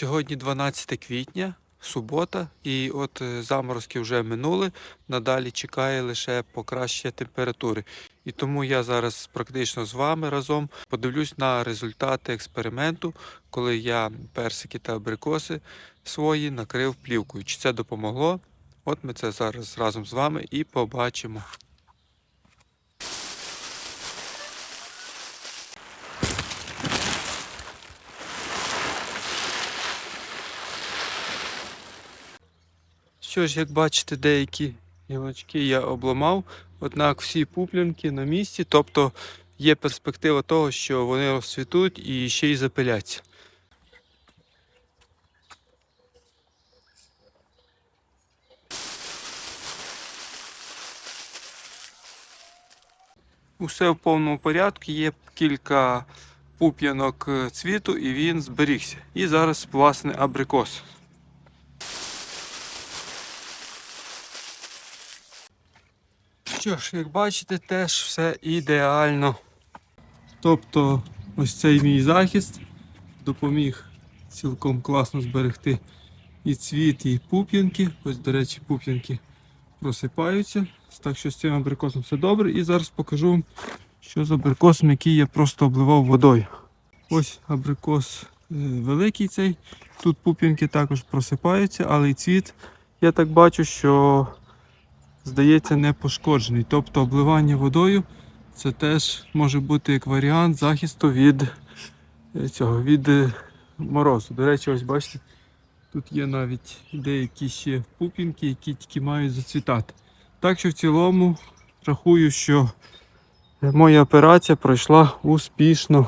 Сьогодні 12 квітня, субота, і от е, заморозки вже минули. Надалі чекає лише покращення температури. І тому я зараз практично з вами разом подивлюсь на результати експерименту, коли я персики та абрикоси свої накрив плівкою. Чи це допомогло? От ми це зараз разом з вами і побачимо. Що ж, як бачите, деякі гілочки я обламав, однак всі пуплянки на місці, тобто є перспектива того, що вони розцвітуть і ще й запиляться. Усе в повному порядку, є кілька пуп'янок е, цвіту і він зберігся. І зараз, власне, абрикос. Що ж, як бачите, теж все ідеально. Тобто, ось цей мій захист допоміг цілком класно зберегти і цвіт, і пуп'янки. Ось, до речі, пуп'янки просипаються. Так що з цим абрикосом все добре. І зараз покажу вам, що з абрикосом, який я просто обливав водою. Ось абрикос е, великий цей. Тут пуп'янки також просипаються, але і цвіт, я так бачу, що здається, не пошкоджений. Тобто обливання водою це теж може бути як варіант захисту від е, цього від е, морозу. До речі, ось бачите, тут є навіть деякі ще пупінки, які тільки мають зацвітати. Так що в цілому рахую, що моя операція пройшла успішно.